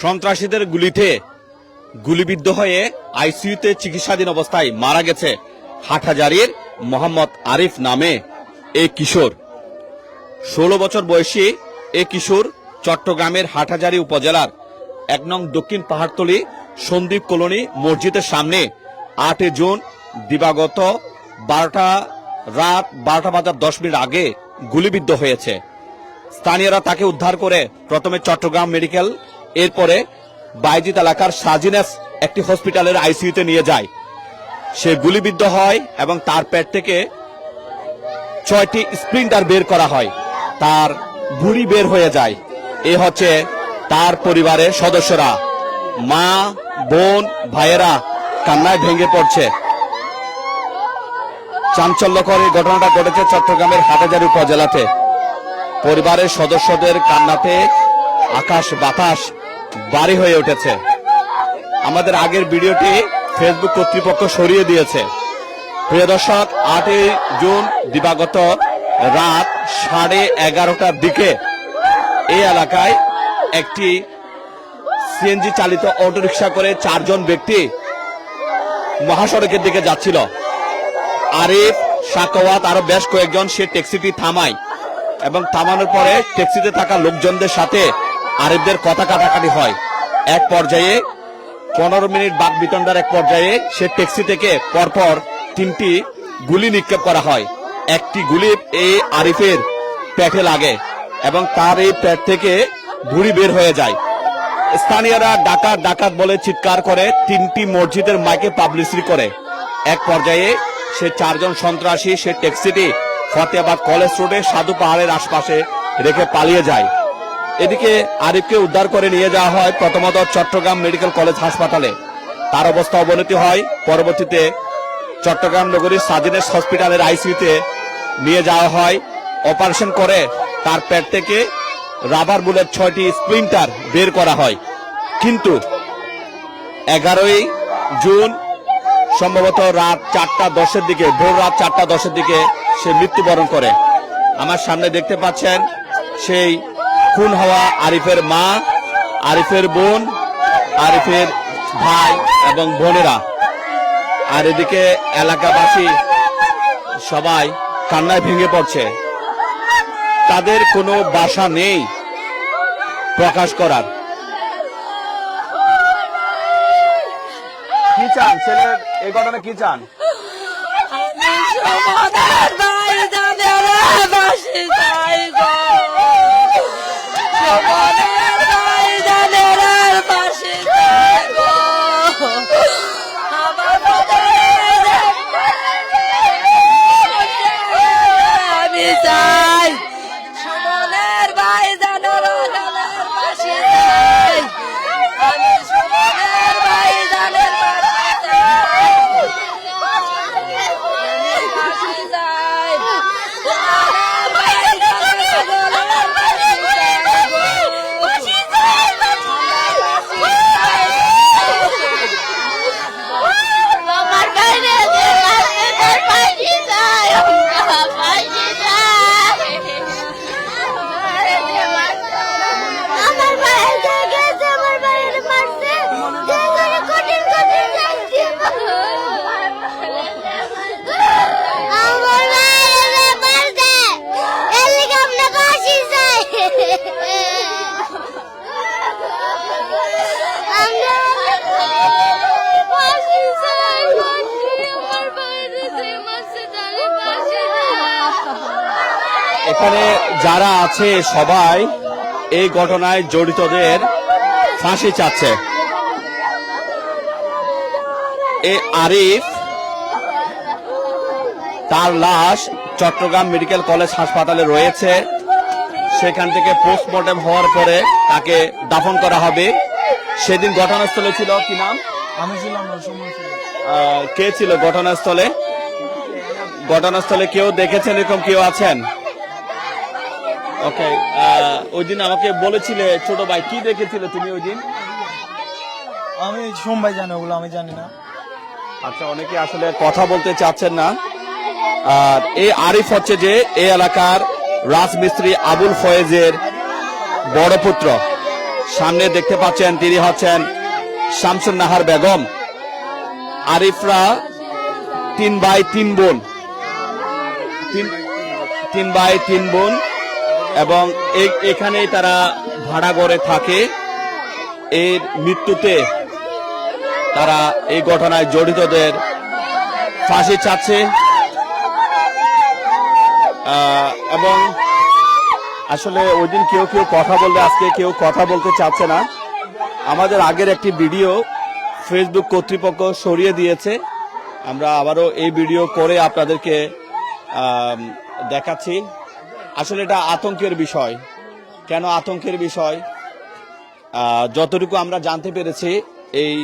সন্ত্রাসীদের গুলিতে গুলিবিদ্ধ হয়ে আইসিইউতে চিকিৎসাধীন অবস্থায় মারা গেছে হাটহাজারির মোহাম্মদ আরিফ নামে এ কিশোর। ষোলো বছর বয়সী এ কিশোর চট্টগ্রামের হাটহাজারী উপজেলার এক নং দক্ষিণ পাহাড়তলি সন্দীপ কলোনি মসজিদের সামনে আটই জুন দিবাগত বারোটা রাত বারোটা বাজার দশ মিনিট আগে গুলিবিদ্ধ হয়েছে। স্থানীয়রা তাকে উদ্ধার করে প্রথমে চট্টগ্রাম মেডিকেল এরপরে বাইজিত এলাকার সাজিনাস একটি হসপিটালের আইসিইউতে নিয়ে যায়। সে গুলিবিদ্ধ হয় এবং তার পেট থেকে ছয়টি স্প্রিন্টার বের করা হয়। তার ভুড়ি বের হয়ে যায়। এ হচ্ছে তার পরিবারের সদস্যরা। মা, বোন, ভাইয়েরা কান্নায় ভেঙে পড়ছে। চাঞ্চল্যকর এই ঘটনাটা ঘটেছে চট্টগ্রামের হাটাজারি উপজেলাতে। পরিবারের সদস্যদের কান্নাতে আকাশ বাতাস বাড়ি হয়ে উঠেছে। আমাদের আগের ভিডিওটি ফেসবুক কর্তৃপক্ষ সরিয়ে দিয়েছে। প্রিয় দর্শক, আটই জুন দিবাগত রাত সাড়ে এগারোটার দিকে এই এলাকায় একটি সিএনজি চালিত অটোরিকশা করে চারজন ব্যক্তি মহাসড়কের দিকে যাচ্ছিল। আরিফ, সাকওয়াত আরও বেশ কয়েকজন সে ট্যাক্সিটি থামায় এবং থামানোর পরে ট্যাক্সিতে থাকা লোকজনদের সাথে আরিফদের কথা কাটাকাটি হয়। এক পর্যায়ে পনেরো মিনিট বাদ বিতণ্ডার এক পর্যায়ে সে ট্যাক্সি থেকে পরপর তিনটি গুলি নিক্ষেপ করা হয়। একটি গুলি এই আরিফের পেটে লাগে এবং তার এই পেট থেকে ভুড়ি বের হয়ে যায়। স্থানীয়রা ডাকাত ডাকাত বলে চিৎকার করে, তিনটি মসজিদের মাইকে পাবলিসিটি করে। এক পর্যায়ে সে চারজন সন্ত্রাসী সে ট্যাক্সিটি ফতেহাবাদ কলেজ রোডে সাধু পাহাড়ের আশপাশে রেখে পালিয়ে যায়। এদিকে আরিফকে উদ্ধার করে নিয়ে যাওয়া হয় প্রথমত চট্টগ্রাম মেডিকেল কলেজ হাসপাতালে। তার অবস্থা অবনতি হয়। পরবর্তীতে চট্টগ্রাম নগরীর সাজিনেস হসপিটালের আইসিইউতে নিয়ে যাওয়া হয়। অপারেশন করে তার পেট থেকে রাবার বুলেট ছয়টি স্প্লিন্টার বের করা হয়। কিন্তু এগারোই জুন, সম্ভবত রাত চারটা দশের দিকে, ভোর রাত চারটা দশের দিকে সে মৃত্যুবরণ করে। আমার সামনে দেখতে পাচ্ছেন সেই খুন হওয়া আরিফের মা আরিফের বোন আরিফের ভাই এবং বোনেরা। আর এদিকে এলাকাবাসী সবাই কান্নায় ভেঙে পড়ছে। তাদের কোনো বাসা নেই প্রকাশ করার। কি চান ছেলের এই ঘটনা কি চান? সমাধান ভাইজানের বাসি চাই গো সমাধান ভাইজানের বাসি চাই গো আমার বাজারে আমি চাই সুমনের ভাইজানের বাসি চাই আমি সুমনের ভাইজানের বাসি চাই আমার বাইরে যে মারতে তার পাশে যায় আমার পাশে যায় আমার বাইরে যে গেছে আমার বাইরে মারছে যে করে কঠিন কঠিন যাচ্ছে আমার বাইরে মারছে এর লিগে আমরা পাশে যাই আমরা পাশে যাই আমার বাইরে যে মারছে তার পাশে যাই এখানে যারা আছে সবাই এই ঘটনায় জড়িতদের ফাঁসি চাচ্ছে। এ আরিফ তার লাশ চট্টগ্রাম মেডিকেল কলেজ হাসপাতালে রয়েছে। সেখান থেকে পোস্টমর্টম হওয়ার পরে তাকে দাফন করা হবে। সেদিন ঘটনাস্থলে ছিল কি নাম? আমি ছিলাম কে ছিল ঘটনাস্থলে? ঘটনাস্থলে কেউ দেখেছেন এরকম কেউ আছেন? ওকে ওই দিন আমাকে বলেছিলে ছোট ভাই কি দেখেছিলে তুমি ওই দিন? আমি সোমবার জানি ওগুলো আমি জানি না। আচ্ছা অনেকে আসলে কথা বলতে চাচ্ছেন না। আর এই আরিফ হচ্ছে যে এই এলাকার রাজমিস্ত্রি আবুল ফয়েজের বড় পুত্র। সামনে দেখতে পাচ্ছেন তিনি হচ্ছেন শামসুন নাহার বেগম। আরিফরা তিন ভাই তিন বোন। তিন তিন ভাই তিন বোন। এবং এখানেই তারা ভাড়া ঘরে থাকে। এর মৃত্যুতে তারা এই ঘটনায় জড়িতদের ফাঁসি চাচ্ছে। এবং আসলে ওই দিন কেউ কেউ কথা বললে আজকে কেউ কথা বলতে চাচ্ছে না। আমাদের আগের একটি ভিডিও ফেসবুক কর্তৃপক্ষ সরিয়ে দিয়েছে। আমরা আবারও এই ভিডিও করে আপনাদেরকে দেখাচ্ছি। আসলে এটা আতঙ্কের বিষয়। কেন আতঙ্কের বিষয়? যতটুকু আমরা জানতে পেরেছি, এই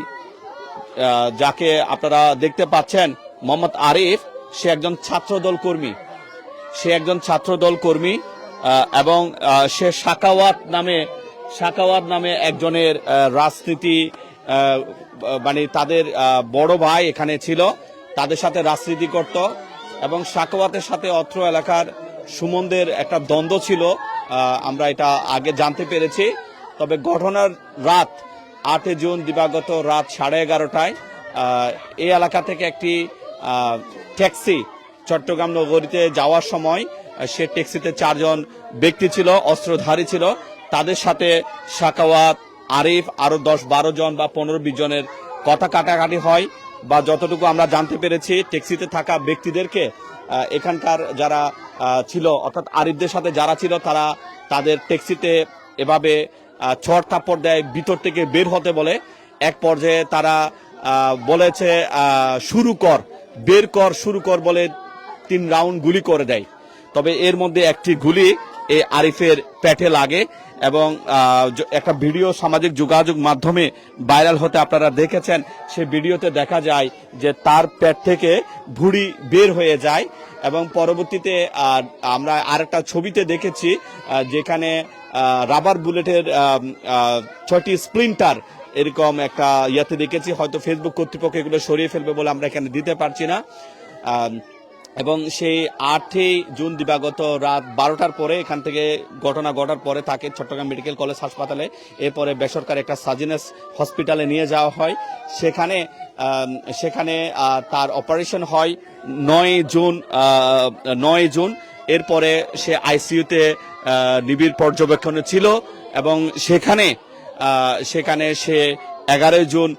যাকে আপনারা দেখতে পাচ্ছেন, মোহাম্মদ আরিফ, সে একজন ছাত্রদল কর্মী। সে একজন ছাত্রদল কর্মী এবং সে সাকাওয়াত নামে সাকাওয়াত নামে একজনের রাজনীতি মানে তাদের বড় ভাই এখানে ছিল, তাদের সাথে রাজনীতি করত, এবং সাকাওয়াতের সাথে অত্র এলাকার সুমনদের একটা দ্বন্দ্ব ছিল আমরা এটা আগে জানতে পেরেছি। তবে ঘটনার রাত আটই জুন, দিবাগত রাত সাড়ে এগারোটায় এই এলাকা থেকে একটি ট্যাক্সি চট্টগ্রাম নগরীতে যাওয়ার সময় সে ট্যাক্সিতে চারজন ব্যক্তি ছিল, অস্ত্রধারী ছিল। তাদের সাথে সাকাওয়াত, আরিফ আরও দশ বারো জন বা পনেরো বিশ জনের কথা কাটাকাটি হয়। বা যতটুকু আমরা জানতে পেরেছি, ট্যাক্সিতে থাকা ব্যক্তিদেরকে এখানকার যারা ছিল, অর্থাৎ আরিফদের সাথে যারা ছিল, তারা তাদের ট্যাক্সিতে এভাবে ছড় থাপ্পড় দেয়, ভিতর থেকে বের হতে বলে। এক পর্যায়ে তারা বলেছে শুরু কর, বের কর, শুরু কর বলে তিন রাউন্ড গুলি করে দেয়। তবে এর মধ্যে একটি গুলি এই আরিফের পেটে লাগে। এবং একটা ভিডিও সামাজিক যোগাযোগ মাধ্যমে ভাইরাল হতে আপনারা দেখেছেন। সে ভিডিওতে দেখা যায় যে তার পেট থেকে ভুড়ি বের হয়ে যায় এবং পরবর্তীতে আমরা আরেকটা ছবিতে দেখেছি যেখানে রাবার বুলেটের ছয়টি স্প্লিন্টার এরকম একটা ইয়াতে দেখেছি। হয়তো ফেসবুক কর্তৃপক্ষ এগুলো সরিয়ে ফেলবে বলে আমরা এখানে দিতে পারছি না। এবং সেই আটই জুন দিবাগত রাত বারোটার পরে, এখান থেকে ঘটনা ঘটার পরে তাকে চট্টগ্রাম মেডিকেল কলেজ হাসপাতালে, এরপরে বেসরকারি একটা সাজিনেস হসপিটালে নিয়ে যাওয়া হয়। সেখানে সেখানে তার অপারেশন হয় নয় জুন নয় জুন। এরপরে সে আইসিইউতে নিবিড় পর্যবেক্ষণে ছিল এবং সেখানে সেখানে সে এগারোই জুন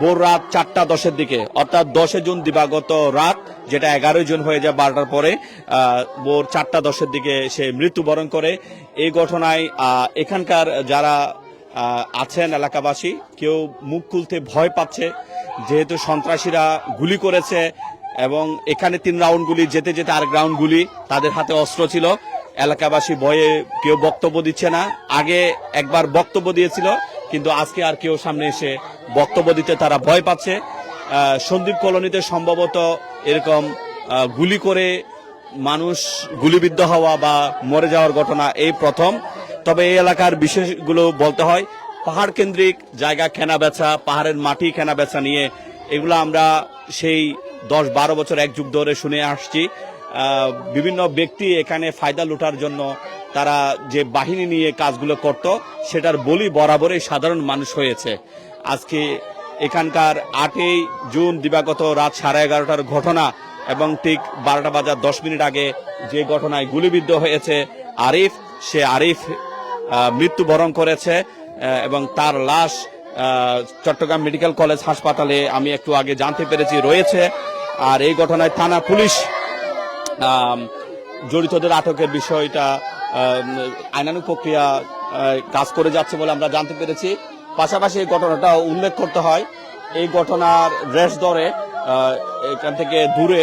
ভোর রাত চারটা দশের দিকে, অর্থাৎ দশে জুন দিবাগত রাত, যেটা এগারোই জুন হয়ে যায় বারোটার পরে ভোর চারটা দশের দিকে সে মৃত্যুবরণ করে। এই ঘটনায় এখানকার যারা আছেন এলাকাবাসী, কেউ মুখ খুলতে ভয় পাচ্ছে, যেহেতু সন্ত্রাসীরা গুলি করেছে এবং এখানে তিন রাউন্ড গুলি, যেতে যেতে আরেক রাউন্ড গুলি তাদের হাতে অস্ত্র ছিল। এলাকাবাসী ভয়ে কেউ বক্তব্য দিচ্ছে না। আগে একবার বক্তব্য দিয়েছিল কিন্তু আজকে আর কেউ সামনে এসে বক্তব্য দিতে তারা ভয় পাচ্ছে। সন্দীপ কলোনিতে সম্ভবত এরকম গুলি করে মানুষ গুলিবিদ্ধ হওয়া বা মরে যাওয়ার ঘটনা এই প্রথম। তবে এই এলাকার বিশেষগুলো বলতে হয়, পাহাড় কেন্দ্রিক জায়গা কেনা বেচা, পাহাড়ের মাটি কেনা বেচা নিয়ে এগুলো আমরা সেই দশ বারো বছর এক যুগ ধরে শুনে আসছি। বিভিন্ন ব্যক্তি এখানে ফায়দা লুটার জন্য তারা যে বাহিনী নিয়ে কাজগুলো করত, সেটার বলি বরাবরই সাধারণ মানুষ হয়েছে। আজকে এখানকার আটই জুন দিবাগত রাত সাড়ে এগারোটার ঘটনা এবং ঠিক বারোটা বাজার দশ মিনিট আগে যে ঘটনায় গুলিবিদ্ধ হয়েছে আরিফ, সে আরিফ মৃত্যুবরণ করেছে এবং তার লাশ চট্টগ্রাম মেডিকেল কলেজ হাসপাতালে আমি একটু আগে জানতে পেরেছি রয়েছে। আর এই ঘটনায় থানা পুলিশ জড়িতদের আটকের বিষয়টা আম, আইনানুগ প্রক্রিয়া কাজ করে যাচ্ছে বলে আমরা জানতে পেরেছি। পাশাপাশি এই ঘটনাটা উল্লেখ করতে হয়। এই ঘটনার রেশ ধরে এখান থেকে দূরে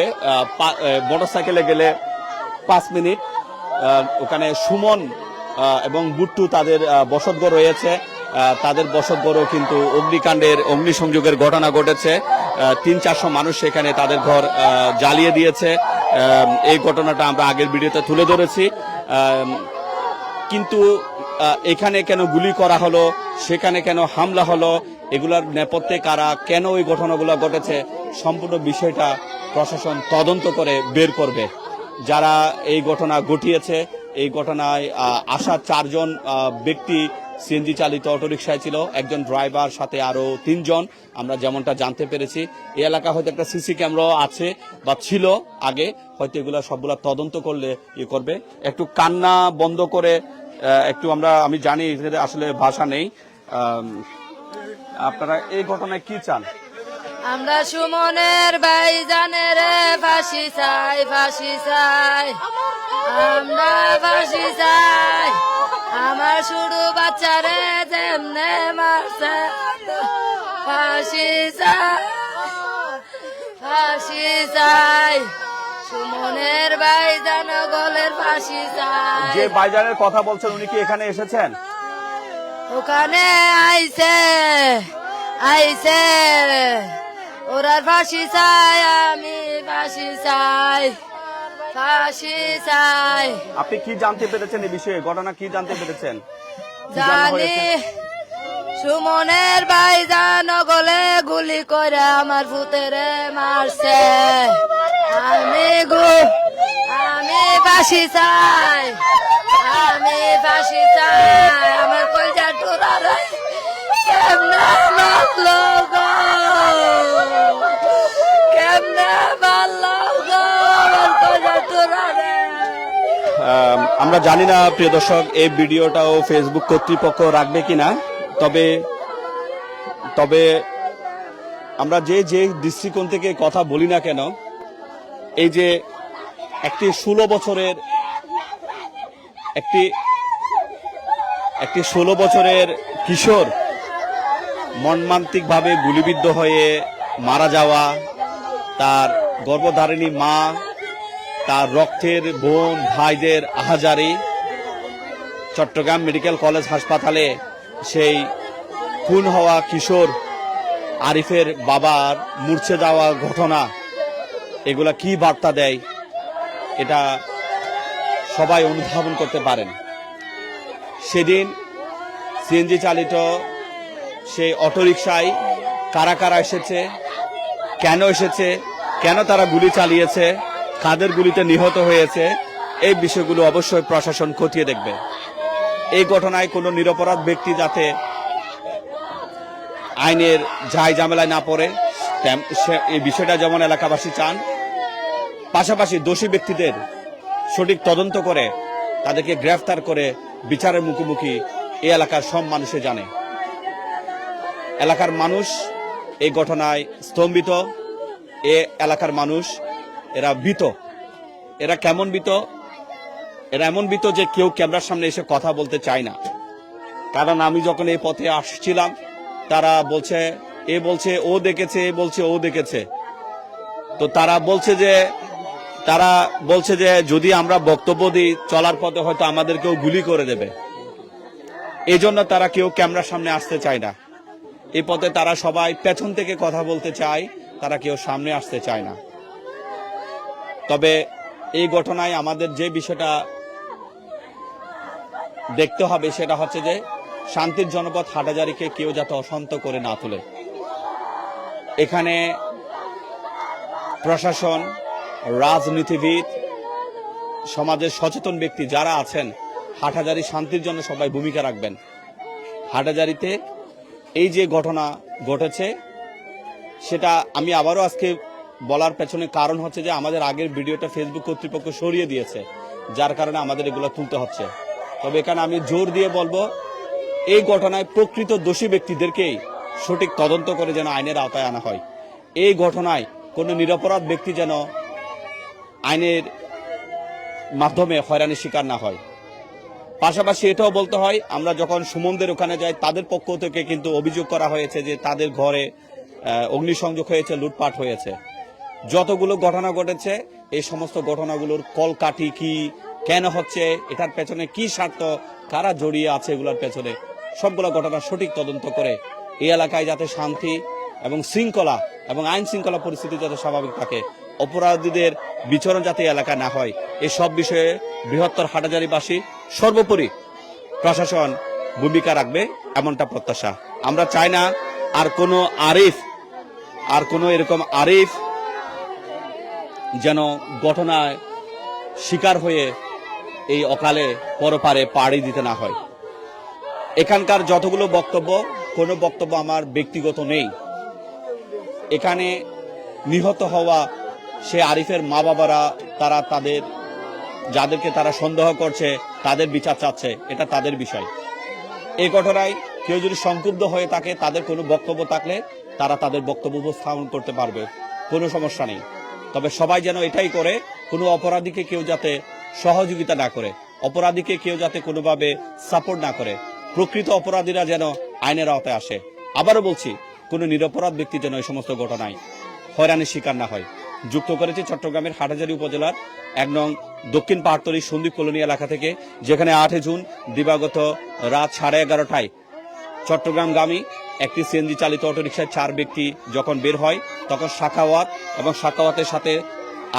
মোটর সাইকেলে গেলে পাঁচ মিনিট। ওখানে সুমন এবং বুট্টু তাদের বসতঘর রয়েছে। তাদের বসতঘরও কিন্তু অগ্নিকাণ্ডের অগ্নিসংযোগের ঘটনা ঘটেছে। তিন চারশো মানুষ সেখানে তাদের ঘর জ্বালিয়ে দিয়েছে। এই ঘটনাটা আমরা আগের ভিডিওতে তুলে ধরেছি। কিন্তু এখানে কেন গুলি করা হলো, সেখানে কেন হামলা হলো, এগুলার নেপথ্যে কারা কেন ওই ঘটনাগুলো ঘটেছে, সম্পূর্ণ বিষয়টা প্রশাসন তদন্ত করে বের করবে। যারা এই ঘটনা ঘটিয়েছে, এই ঘটনায় আসা চারজন ব্যক্তি সিএনজি চালিত অটোরিকশায় ছিল। একজন ড্রাইভার, সাথে আরও তিনজন। আমরা যেমনটা জানতে পেরেছি, এই এলাকা হয়তো একটা সিসি ক্যামেরা আছে বা ছিল আগে। হয়তো এগুলো সবগুলা তদন্ত করলে ইয়ে করবে। একটু কান্না বন্ধ করে একটু আমরা, আমি জানি আসলে ভাষা নেই। আপনারা এই ঘটনায় কি চান? আমরা সুমনের ভাই রে ফাঁসি চাই ফাঁসি চাই আমরা ফাঁসি চাই আমার শুরু বাচ্চারে যেমনে মারছে। ফাঁসি চাই ফাঁসি চাই সুমনের ভাই জান গলের ফাঁসি চাই যে বাইজানের কথা বলছেন উনি কি এখানে এসেছেন? ওখানে আইছে আইছে। ওরা ফাঁসি চাই আমি ফাঁসি চাই ফাঁসি চাই। আপনি কি জানতে পেরেছেন এই বিষয়ে? ঘটনা কি জানতে পেরেছেন? জানা? সুমনের ভাই জান গলে গুলি করে আমার ফুতেরে মারছে। আমি গু আমি ফাঁসি চাই আমি ফাঁসি চাই। আমার কলজা টোরা রে কেমনে মারলো গো কেমনে মারলো গো আমার কলজা টোরা রে আম, আমরা জানি না, প্রিয় দর্শক, এই ভিডিওটাও ফেসবুক কর্তৃপক্ষ রাখবে কিনা, তবে তবে আমরা যে যে দৃষ্টিকোণ থেকে কথা বলি না কেন, এই যে একটি ষোলো বছরের, একটি একটি ষোলো বছরের কিশোর মর্মান্তিকভাবে গুলিবিদ্ধ হয়ে মারা যাওয়া তার গর্ভধারিণী মা তার রক্তের বোন ভাইদের আহাজারি। চট্টগ্রাম মেডিকেল কলেজ হাসপাতালে সেই খুন হওয়া কিশোর আরিফের বাবার মূর্ছে যাওয়া ঘটনা, এগুলা কি বার্তা দেয় এটা সবাই অনুধাবন করতে পারেন। সেদিন সিএনজি চালিত সেই অটোরিকশায় কারা কারা এসেছে, কেন এসেছে, কেন তারা গুলি চালিয়েছে কাদের গুলিতে নিহত হয়েছে, এই বিষয়গুলো অবশ্যই প্রশাসন খতিয়ে দেখবে। এই ঘটনায় কোনো নিরপরাধ ব্যক্তি যাতে আইনের যাই ঝামেলায় না পড়ে এই বিষয়টা যেমন এলাকাবাসী চান, পাশাপাশি দোষী ব্যক্তিদের সঠিক তদন্ত করে তাদেরকে গ্রেফতার করে বিচারের মুখোমুখি এই এলাকার সব মানুষে জানে। এলাকার মানুষ এই ঘটনায় স্তম্ভিত, এ এলাকার মানুষ এরা ভীত। এরা কেমন ভীত? এরা এমন ভীত যে কেউ ক্যামেরার সামনে এসে কথা বলতে চায় না। কারণ আমি যখন এই পথে আসছিলাম, তারা বলছে, এ বলছে, ও দেখেছে, এ বলছে, ও দেখেছে। তো তারা বলছে যে, তারা বলছে যে, যদি আমরা বক্তব্য দিই, চলার পথে হয়তো আমাদেরকেও গুলি করে দেবে। এই জন্য তারা কেউ ক্যামেরার সামনে আসতে চায় না। এই পথে তারা সবাই পেছন থেকে কথা বলতে চায়, তারা কেউ সামনে আসতে চায় না। তবে এই ঘটনায় আমাদের যে বিষয়টা দেখতে হবে সেটা হচ্ছে যে শান্তির জনপদ হাটাজারিকে কেউ যাতে অশান্ত করে না তোলে। এখানে প্রশাসন, রাজনীতিবিদ, সমাজের সচেতন ব্যক্তি যারা আছেন, হাটাজারি শান্তির জন্য সবাই ভূমিকা রাখবেন। হাটাজারিতে এই যে ঘটনা ঘটেছে, সেটা আমি আবারও আজকে বলার পেছনে কারণ হচ্ছে যে আমাদের আগের ভিডিওটা ফেসবুক কর্তৃপক্ষ সরিয়ে দিয়েছে, যার কারণে আমাদের এগুলো তুলতে হচ্ছে। তবে এখানে আমি জোর দিয়ে বলব, এই ঘটনায় প্রকৃত দোষী ব্যক্তিদেরকেই সঠিক তদন্ত করে যেন আইনের আওতায় আনা হয়। এই ঘটনায় কোনো নিরপরাধ ব্যক্তি যেন আইনের মাধ্যমে হয়রানির শিকার না হয়। পাশাপাশি এটাও বলতে হয়, আমরা যখন সুমনদের ওখানে যাই, তাদের পক্ষ থেকে কিন্তু অভিযোগ করা হয়েছে যে তাদের ঘরে অগ্নিসংযোগ হয়েছে, লুটপাট হয়েছে। যতগুলো ঘটনা ঘটেছে, এই সমস্ত ঘটনাগুলোর কলকাঠি কি, কেন হচ্ছে, এটার পেছনে কি স্বার্থ, কারা জড়িয়ে আছে এগুলোর পেছনে, সবগুলো ঘটনা সঠিক তদন্ত করে এই এলাকায় যাতে শান্তি এবং শৃঙ্খলা এবং আইন শৃঙ্খলা পরিস্থিতি যাতে স্বাভাবিক থাকে, অপরাধীদের বিচরণ যাতে এই এলাকায় না হয় এই সব বিষয়ে বৃহত্তর হাটাজারিবাসী সর্বোপরি প্রশাসন ভূমিকা রাখবে এমনটা প্রত্যাশা। আমরা চাই না আর কোনো আরিফ, আর কোনো এরকম আরিফ যেন ঘটনায় শিকার হয়ে এই অকালে পরপারে পাড়ি দিতে না হয়। এখানকার যতগুলো বক্তব্য, কোনো বক্তব্য আমার ব্যক্তিগত নেই। এখানে নিহত হওয়া সে আরিফের মা বাবারা, তারা তাদের, যাদেরকে তারা সন্দেহ করছে, তাদের বিচার চাচ্ছে, এটা তাদের বিষয়। এই ঘটনায় কেউ যদি সংক্ষুব্ধ হয়ে থাকে, তাদের কোনো বক্তব্য থাকলে তারা তাদের বক্তব্য উপস্থাপন করতে পারবে। কোনো সমস্যা নেই। তবে সবাই যেন এটাই করে, কোনো অপরাধীকে কেউ যাতে সহযোগিতা না করে, অপরাধীকে কেউ যাতে কোনোভাবে সাপোর্ট না করে। প্রকৃত অপরাধীরা যেন আইনের আওতায় আসে। আবারও বলছি, কোনো নিরপরাধ ব্যক্তি যেন এই সমস্ত ঘটনায় হয়রানির শিকার না হয়। যুক্ত করেছে চট্টগ্রামের হাটাজারি উপজেলার এক নং দক্ষিণ পাহাড়তলি সন্দীপ কলোনি এলাকা থেকে, যেখানে আটে জুন দিবাগত রাত সাড়ে এগারোটায় চট্টগ্রামগামী একটি সিএনজি চালিত অটোরিকশায় চার ব্যক্তি যখন বের হয়, তখন শাখাওয়াত এবং শাখাওয়াতের সাথে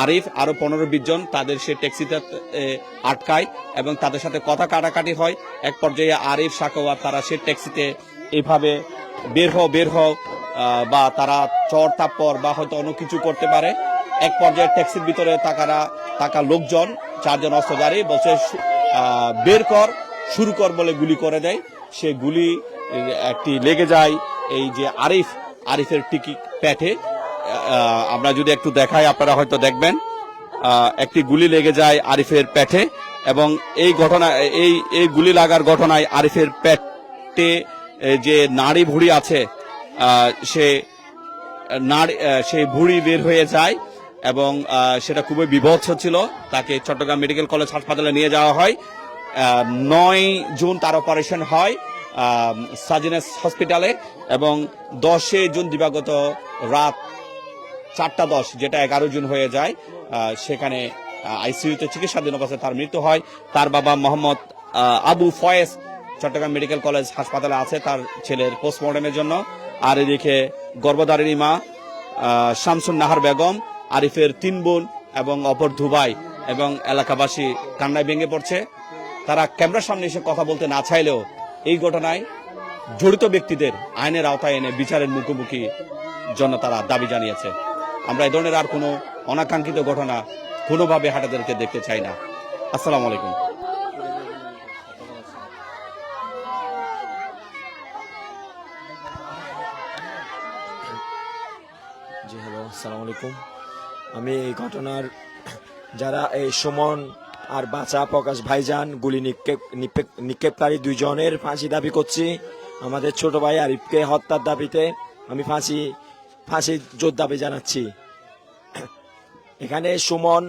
আরিফ আরও পনেরো বিশ জন তাদের সে ট্যাক্সিতে আটকায় এবং তাদের সাথে কথা কাটাকাটি হয়। এক পর্যায়ে আরিফ, শাখাওয়াত তারা সে ট্যাক্সিতে এভাবে বের হও বের হও বা তারা চর তাপ্পর বা হয়তো অন্য কিছু করতে পারে। এক পর্যায়ে ট্যাক্সির ভিতরে তাকারা থাকা লোকজন, চারজন অস্ত্রধারী বলছে বের কর, শুরু কর বলে গুলি করে দেয়। সে গুলি একটি লেগে যায় এই যে আরিফ, আরিফের টিকি প্যাটে। আমরা যদি একটু দেখাই, আপনারা হয়তো দেখবেন একটি গুলি লেগে যায় আরিফের পেটে এবং এই ঘটনা, এই এই গুলি লাগার ঘটনায় আরিফের প্যাটে যে নাড়ি ভুড়ি আছে সে নাড়ি সেই ভুঁড়ি বের হয়ে যায় এবং সেটা খুবই বিভৎস ছিল। তাকে চট্টগ্রাম মেডিকেল কলেজ হাসপাতালে নিয়ে যাওয়া হয়। নয় জুন তার অপারেশন হয়। সাজিনেস হসপিটালে এবং দশে জুন দিবাগত রাত চারটা দশ, যেটা এগারো জুন হয়ে যায় সেখানে আইসিইউতে চিকিৎসাধীন অবস্থায় তার মৃত্যু হয়। তার বাবা মোহাম্মদ আবু ফয়েজ চট্টগ্রাম মেডিকেল কলেজ হাসপাতালে আছে তার ছেলের পোস্টমর্টমের জন্য। আর এদিকে গর্ভধারিণী মা শামসুন নাহার বেগম, আরিফের তিন বোন এবং অপর দুবাই এবং এলাকাবাসী কান্নায় ভেঙে পড়ছে। তারা ক্যামেরার সামনে এসে কথা বলতে না চাইলেও এই ঘটনায় জড়িত ব্যক্তিদের আইনের আওতায় এনে বিচারের মুখোমুখি জন্য তারা দাবি জানিয়েছে। আমরা এই ধরনের আর কোনো অনাকাঙ্ক্ষিত ঘটনা কোনোভাবে হাটাদেরকে দেখতে চাই না। আসসালামু আলাইকুম। জি, হ্যালো, আসসালামু আলাইকুম। আমি এই ঘটনার যারা এই সুমন আর বাঁচা প্রকাশ ভাইজান গুলি নিক্ষেপ, নিক্ষেপ- নিক্ষেপকারী দুইজনের ফাঁসি দাবি করছি। আমাদের ছোট ভাই আরিফকে হত্যার দাবিতে আমি ফাঁসি ফাঁসি জোর দাবি জানাচ্ছি। এখানে সুমন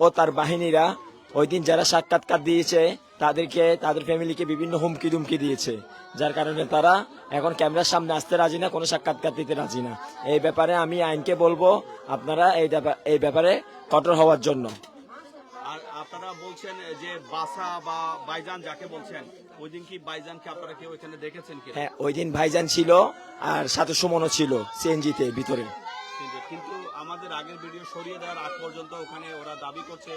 ও তার বাহিনীরা ওই দিন যারা সাক্ষাৎকার দিয়েছে, তাদেরকে, তাদের ফ্যামিলিকে বিভিন্ন হুমকি দুমকি দিয়েছে। যার কারণে তারা এখন ক্যামেরার সামনে আসতে রাজি না, কোনো সাক্ষাৎকার দিতে রাজি না। এই ব্যাপারে আমি আইনকে বলব, আপনারা এই এই ব্যাপারে কঠোর হওয়ার জন্য। আপনারা বলছেন যে বাসা বা বাইজান যাকে বলছেন ওই দিন কি বাইজানকে আপনারা কেউ এখানে দেখেছেন কি হ্যাঁ ওই দিন ভাইজান ছিল আর সাথে সুমনও ছিল সিএনজিতে ভিতরে। কিন্তু কিন্তু আমাদের আগের ভিডিও সরিয়ে দেওয়ার আগ পর্যন্ত ওখানে ওরা দাবি করছে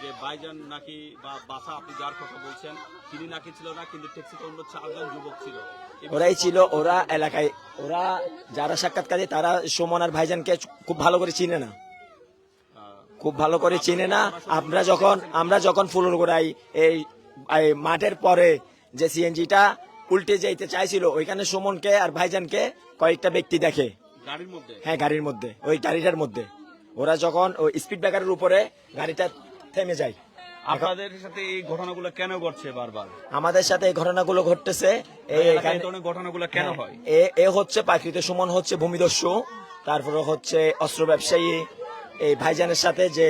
যে বাইজান নাকি বা বাসা আপনি যার কথা বলছেন তিনি নাকি ছিল না কিন্তু ট্যাক্সিতে অন্য চারজন যুবক ছিল। ওরাই ছিল ওরা এলাকায় ওরা যারা সাক্ষাৎকারী তারা সুমন আর ভাইজানকে খুব ভালো করে চিনে না। খুব ভালো করে চিনে না। আমরা যখন আমরা যখন ফুলুর গোড়াই এই মাঠের পরে যে সিএনজিটা উল্টে যাইতে চাইছিল ওইখানে সুমনকে আর ভাইজানকে কয়েকটা ব্যক্তি দেখে। গাড়ির মধ্যে? হ্যাঁ গাড়ির মধ্যে ওই গাড়িটার মধ্যে। ওরা যখন ওই স্পিড ব্রেকারের উপরে গাড়িটা থেমে যায়। আপনাদের সাথে এই ঘটনাগুলো কেন ঘটছে বারবার? আমাদের সাথে এই ঘটনাগুলো ঘটতেছে। এই ঘটনাগুলো কেন হয় এ হচ্ছে সুমন হচ্ছে ভূমিদস্যু তারপরে হচ্ছে অস্ত্র ব্যবসায়ী এই ভাইজানের সাথে যে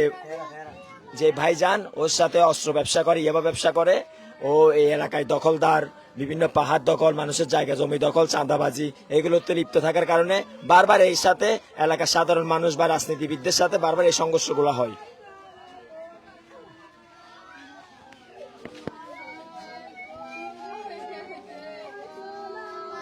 যে ভাইজান, ওর সাথে অস্ত্র ব্যবসা করে, ইয়াবা ব্যবসা করে। ও এই এলাকায় দখলদার, বিভিন্ন পাহাড় দখল, মানুষের জায়গা, জমি দখল, চাঁদাবাজি, এগুলোতে লিপ্ত থাকার কারণে বারবার এই সাথে এলাকার সাধারণ মানুষ বা রাজনীতিবিদদের সাথে বারবার এই সংঘর্ষগুলো হয়।